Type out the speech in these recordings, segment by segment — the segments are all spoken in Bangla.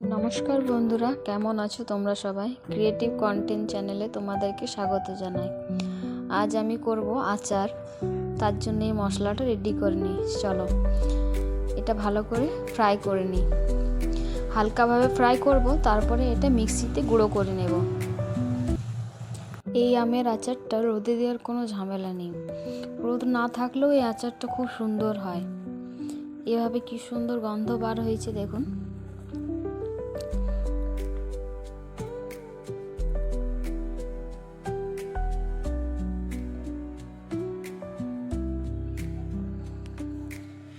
নমস্কার বন্ধুরা, কেমন আছো তোমরা সবাই? ক্রিয়েটিভ কন্টেন্ট চ্যানেলে তোমাদেরকে স্বাগত জানাই। আজ আমি করব আচার, তার জন্য এই মশলাটা রেডি করে নিই। চলো, এটা ভালো করে ফ্রাই করে নিই। হালকাভাবে ফ্রাই করব, তারপরে এটা মিক্সিতে গুঁড়ো করে নেব। এই আমের আচারটা রোদে দেওয়ার কোনো ঝামেলা নেই। রোদ না থাকলেও এই আচারটা খুব সুন্দর হয়। এভাবে কি সুন্দর গন্ধ বার হয়েছে দেখুন।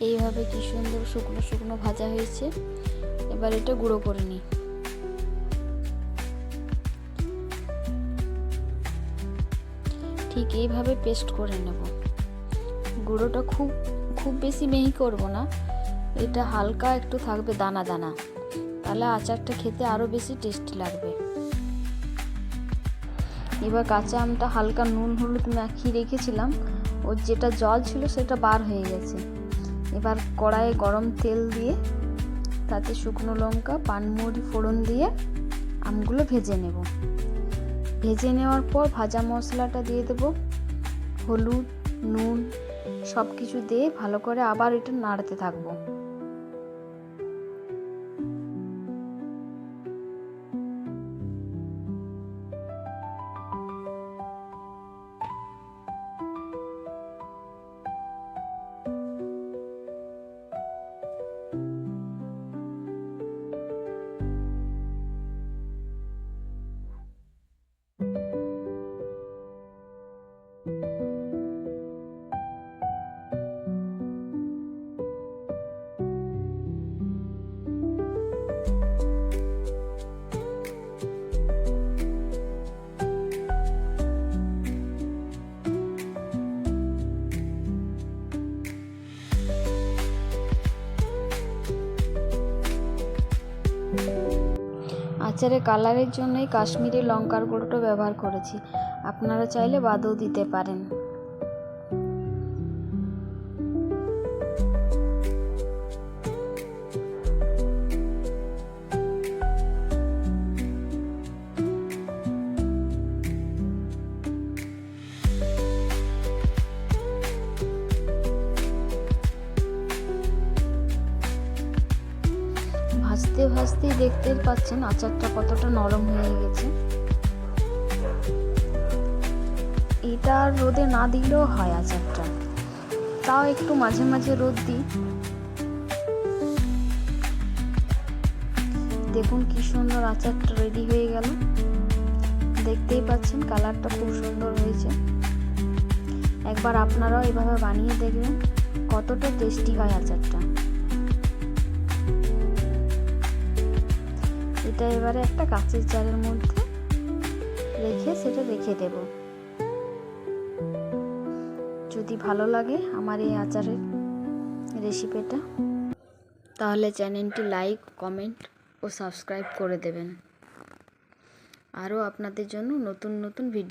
এইভাবে কি সুন্দর শুকনো শুকনো ভাজা হয়েছে। এবার এটা গুঁড়ো করে নিই। ঠিক এইভাবে পেস্ট করে নেব। গুঁড়োটা খুব খুব বেশি মেহি করব না। এটা হালকা একটু থাকবে দানা দানা। তাহলে আচারটা খেতে আরও বেশি টেস্টি লাগবে। এবার কাঁচা আমটা হালকা নুন হলুদ মাখিয়ে রেখেছিলাম। ওর যেটা জল ছিল সেটা বার হয়ে গেছে। এবার কড়াইয়ে গরম তেল দিয়ে, তাতে শুকনো লঙ্কা পানমুড়ি ফোড়ন দিয়ে আমগুলো ভেজে নেব। ভেজে নেওয়ার পর ভাজা মশলাটা দিয়ে দেব। হলুদ, নুন সব কিছু দিয়ে ভালো করে আবার এটা নাড়তে থাকব। আচারে কালারের জন্যই কাশ্মীরি লঙ্কার গুঁড়োটা ব্যবহার করেছি। আপনারা চাইলে বাদও দিতে পারেন। ভাজতে ভাজতেই দেখতে পাচ্ছেন আচারটা কতটা নরম হয়ে গেছে। এটা রোদে না দিলেও হয় আচারটা। তাও একটু মাঝে মাঝে রোদ দিই। দেখুন কি সুন্দর আচারটা রেডি হয়ে গেল। দেখতেই পাচ্ছেন কালারটা খুব সুন্দর হয়েছে। একবার আপনারাও এভাবে বানিয়ে দেখবেন কতটা টেস্টি হয় আচারটা। এটা এবারে একটা কাঁচের জারের মধ্যে রেখে সেটা রেখে দেব। যদি ভালো লাগে আমার এই আচারের রেসিপিটা, তাহলে চ্যানেলটি লাইক, কমেন্ট ও সাবস্ক্রাইব করে দেবেন। আরও আপনাদের জন্য নতুন নতুন ভিডিও